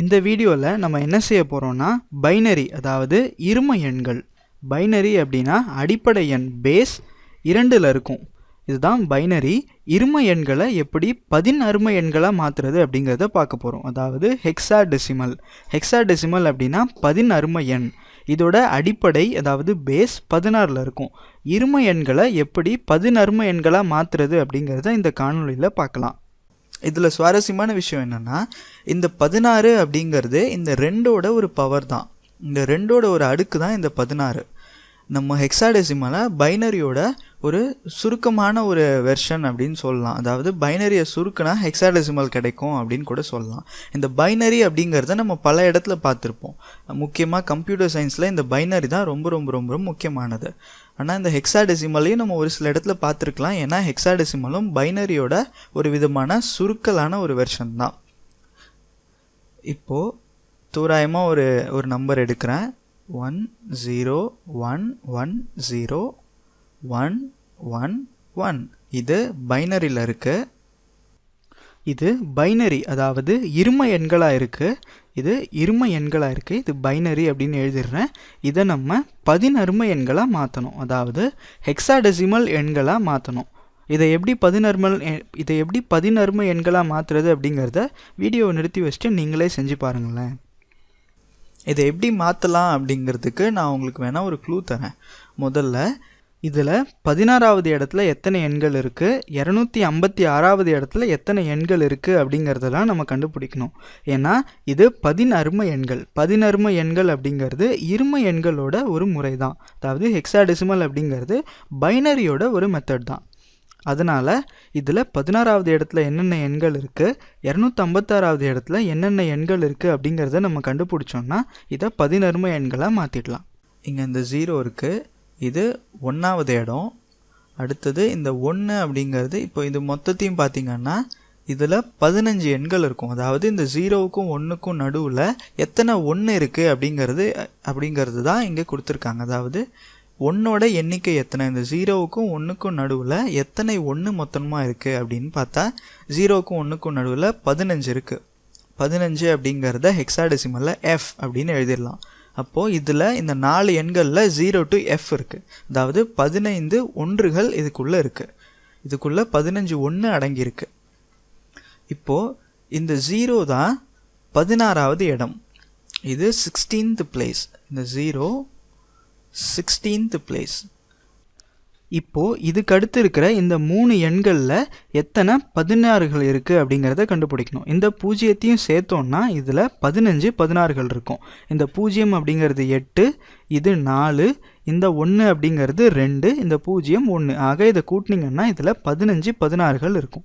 இந்த வீடியோவில் நம்ம என்ன செய்ய போகிறோம்னா பைனரி அதாவது இரும எண்கள். பைனரி அப்படின்னா அடிப்படை எண் பேஸ் இரண்டில் இருக்கும். இதுதான் பைனரி. இரும எண்களை எப்படி பதினரும எண்களாக மாற்றுறது அப்படிங்கிறத பார்க்க போகிறோம் அதாவது ஹெக்ஸா டெசிமல் ஹெக்ஸா டெசிமல் அப்படின்னா பதினரும எண். இதோட அடிப்படை அதாவது பேஸ் பதினாறில் இருக்கும். இரும எண்களை எப்படி பதினரும எண்களாக மாற்றுறது அப்படிங்கிறத இந்த காணொளியில் பார்க்கலாம். இதில் சுவாரஸ்யமான விஷயம் என்னென்னா இந்த பதினாறு அப்படிங்கிறது இந்த ரெண்டோட ஒரு பவர் தான். இந்த ரெண்டோட ஒரு அடுக்கு தான் இந்த பதினாறு. நம்ம ஹெக்ஸாடெசிமலை பைனரியோட ஒரு சுருக்கமான ஒரு வெர்ஷன் அப்படின்னு சொல்லலாம். அதாவது பைனரியை சுருக்குனா ஹெக்ஸாடெசிமல் கிடைக்கும் அப்படின்னு கூட சொல்லலாம். இந்த பைனரி அப்படிங்கிறத நம்ம பல இடத்துல பார்த்துருப்போம். முக்கியமாக கம்ப்யூட்டர் சயின்ஸில் இந்த பைனரி தான் ரொம்ப ரொம்ப ரொம்ப ரொம்ப முக்கியமானது. ஆனால் இந்த ஹெக்ஸாடெசிமலையும் நம்ம ஒரு சில இடத்துல பார்த்துருக்கலாம். ஏன்னா ஹெக்ஸாடெசிமலும் பைனரியோட ஒரு விதமான சுருக்கலான ஒரு வெர்ஷன் தான். இப்போது தோராயமாக ஒரு ஒரு நம்பர் எடுக்கிறேன். One zero one one zero one one one இது பைனரியில் இருக்குது இது பைனரி அதாவது இரும எண்களாக இருக்குது இது இரும எண்களாக இருக்குது இது பைனரி அப்படின்னு எழுதிடுறேன். இதை நம்ம பதினரும எண்களாக மாற்றணும் அதாவது ஹெக்ஸாடெசிமல் எண்களாக மாற்றணும் இதை எப்படி பதினர்மல் இதை எப்படி பதினரும எண்களாக மாற்றுறது அப்படிங்கிறத வீடியோவை நிறுத்தி வச்சுட்டு நீங்களே செஞ்சு பாருங்களேன். இதை எப்படி மாற்றலாம் அப்படிங்கிறதுக்கு நான் உங்களுக்கு வேணால் ஒரு க்ளூ தரேன். முதல்ல இதில் பதினாறாவது இடத்துல எத்தனை எண்கள் இருக்குது இரநூத்தி ஐம்பத்தி ஆறாவது இடத்துல எத்தனை எண்கள் இருக்குது அப்படிங்கிறதெல்லாம் நம்ம கண்டுபிடிக்கணும். ஏன்னா இது பதினரும எண்கள். பதினரும எண்கள் அப்படிங்கிறது இரும எண்களோட ஒரு முறை தான் அதாவது ஹெக்ஸாடெசிமல் அப்படிங்கிறது பைனரியோட ஒரு மெத்தட் தான். அதனால் இதில் பதினாறாவது இடத்துல என்னென்ன எண்கள் இருக்குது இரநூத்தம்பத்தாறாவது இடத்துல என்னென்ன எண்கள் இருக்குது அப்படிங்கிறத நம்ம கண்டுபிடிச்சோம்னா இதை பதினரும எண்களாக மாற்றிடலாம் இங்கே இந்த ஜீரோ இருக்குது இது ஒன்றாவது இடம். அடுத்தது இந்த ஒன்று அப்படிங்கிறது இப்போ இது மொத்தத்தையும் பார்த்தீங்கன்னா இதில் பதினஞ்சு எண்கள் இருக்கும். அதாவது இந்த ஜீரோவுக்கும் ஒன்றுக்கும் நடுவில் எத்தனை ஒன்று இருக்குது அப்படிங்கிறது அப்படிங்கிறது தான் இங்கே கொடுத்துருக்காங்க. அதாவது ஒன்னோட எண்ணிக்கை எத்தனை? இந்த ஜீரோவுக்கும் ஒன்றுக்கும் நடுவில் எத்தனை ஒன்று மொத்தமாக இருக்குது அப்படின்னு பார்த்தா ஜீரோவுக்கும் ஒன்றுக்கும் நடுவில் பதினஞ்சு இருக்குது பதினஞ்சு அப்படிங்கிறத ஹெக்ஸாடெசிமலில் எஃப் அப்படின்னு எழுதிடலாம். அப்போது இதில் இந்த நாலு எண்களில் ஜீரோ டு எஃப் இருக்குது அதாவது பதினைந்து ஒன்றுகள் இதுக்குள்ளே இருக்குது இதுக்குள்ளே பதினஞ்சு ஒன்று அடங்கியிருக்கு. இப்போது இந்த ஜீரோ தான் பதினாறாவது இடம். இது சிக்ஸ்டீன்த் பிளேஸ் இந்த ஜீரோ சிக்ஸ்டீன்த் பிளேஸ் இப்போது இதுக்கு அடுத்து இருக்கிற இந்த மூணு எண்களில் எத்தனை பதினாறுகள் இருக்குது அப்படிங்கிறத கண்டுபிடிக்கணும். இந்த பூஜ்ஜியத்தையும் சேர்த்தோன்னா இதில் பதினஞ்சு பதினாறுகள் இருக்கும். இந்த பூஜ்ஜியம் அப்படிங்கிறது எட்டு இது நாலு இந்த ஒன்று அப்படிங்கிறது ரெண்டு இந்த பூஜ்ஜியம் ஒன்று ஆக இதை கூட்டினீங்கன்னா இதில் பதினஞ்சு பதினாறுகள் இருக்கும்.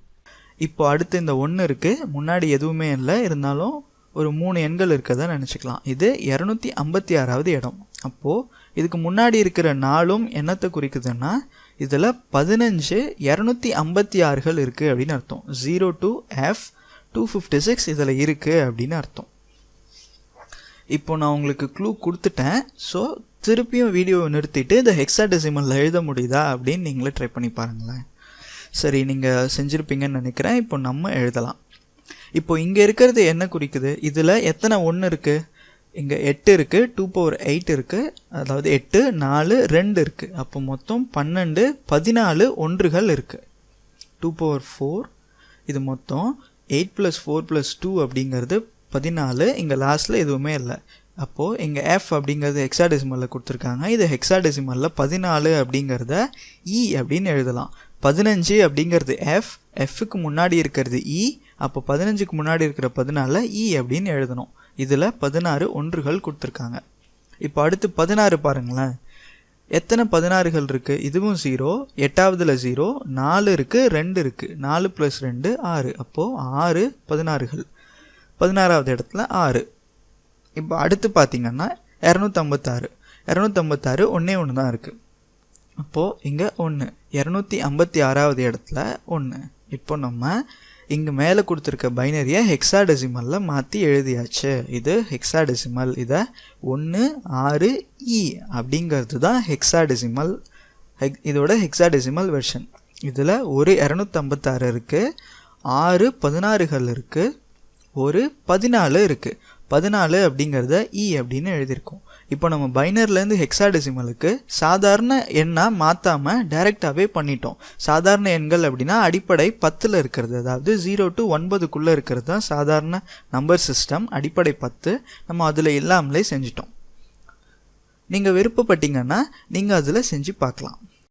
இப்போ அடுத்து இந்த ஒன்று இருக்குது முன்னாடி எதுவுமே இல்லை. இருந்தாலும் ஒரு மூணு எண்கள் இருக்கதான் நினச்சிக்கலாம். இது இரநூத்தி ஐம்பத்தி ஆறாவது இடம். அப்போது இதுக்கு முன்னாடி இருக்கிற நாளும் என்னத்தை குறிக்குதுன்னா இதில் பதினஞ்சு இரநூத்தி ஐம்பத்தி ஆறுகள் இருக்குது அப்படின்னு அர்த்தம். Zero two F two fifty six இதில் இருக்குது அப்படின்னு அர்த்தம். இப்போ நான் உங்களுக்கு க்ளூ கொடுத்துட்டேன். ஸோ திருப்பியும் வீடியோவை நிறுத்திட்டு இந்த ஹெக்ஸாடெசிமலில் எழுத முடியுதா அப்படின்னு நீங்களே ட்ரை பண்ணி பாருங்களேன். சரி நீங்கள் செஞ்சுருப்பீங்கன்னு நினைக்கிறேன். இப்போ நம்ம எழுதலாம். இப்போ இங்கே இருக்கிறது என்ன குறிக்குது? இதில் எத்தனை ஒன்று இருக்குது இங்கே எட்டு இருக்குது டூ பவர் எயிட் இருக்குது அதாவது எட்டு நாலு ரெண்டு இருக்குது அப்போ மொத்தம் பன்னெண்டு பதினாலு ஒன்றுகள் இருக்குது டூ பவர் ஃபோர் இது மொத்தம் eight plus four plus two அப்படிங்கிறது பதினாலு இங்கே லாஸ்ட்டில் எதுவுமே இல்லை. அப்போது இங்கே எஃப் அப்படிங்கிறது ஹெக்ஸாடெசிமலில் கொடுத்துருக்காங்க. இது ஹெக்ஸாடெசிமலில் பதினாலு அப்படிங்கிறத இ அப்படின்னு எழுதலாம். பதினஞ்சு அப்படிங்கிறது எஃப் எஃப்க்கு முன்னாடி இருக்கிறது இ அப்போ பதினஞ்சுக்கு முன்னாடி இருக்கிற பதினாலில் இ e அப்படின்னு எழுதணும். இதில் பதினாறு ஒன்றுகள் கொடுத்துருக்காங்க. இப்போ அடுத்து பதினாறு பாருங்களேன். எத்தனை பதினாறுகள் இருக்குது இதுவும் ஜீரோ எட்டாவதில் ஜீரோ நாலு இருக்குது ரெண்டு இருக்குது நாலு ப்ளஸ் ரெண்டு ஆறு. அப்போது ஆறு பதினாறுகள். பதினாறாவது இடத்துல ஆறு. இப்போ அடுத்து பார்த்தீங்கன்னா இரநூத்தம்பத்தாறு. இரநூத்தம்பத்தாறு ஒன்றே ஒன்று தான் இருக்குது அப்போது இங்கே ஒன்று இரநூத்தி ஐம்பத்தி ஆறாவது இடத்துல ஒன்று இப்போ நம்ம இங்கே மேலே கொடுத்துருக்க பைனரியை ஹெக்ஸாடெசிமலில் மாற்றி எழுதியாச்சு. இது ஹெக்ஸாடெசிமல் இதை ஒன்று ஆறு இ அப்படிங்கிறது தான் ஹெக்ஸாடெசிமல் ஹெக் இதோட ஹெக்ஸாடெசிமல் வெர்ஷன் இதில் ஒரு இரநூத்தம்பத்தாறு இருக்குது ஆறு பதினாறுகள் இருக்குது ஒரு பதினாலு இருக்குது பதினாலு அப்படிங்கிறத இ அப்படின்னு எழுதியிருக்கோம். இப்போ நம்ம பைனர்லேருந்து ஹெக்ஸாடெசிமலுக்கு சாதாரண எண்ணாக மாற்றாமல் டைரெக்டாகவே பண்ணிட்டோம். சாதாரண எண்கள் அப்படின்னா அடிப்படை பத்தில் இருக்கிறது. அதாவது ஜீரோ டு ஒன்பதுக்குள்ளே இருக்கிறது தான் சாதாரண நம்பர் சிஸ்டம் அடிப்படை பத்து. நம்ம அதில் இல்லாமலே செஞ்சிட்டோம். நீங்கள் விருப்பப்பட்டீங்கன்னா நீங்கள் அதில் செஞ்சு பார்க்கலாம்.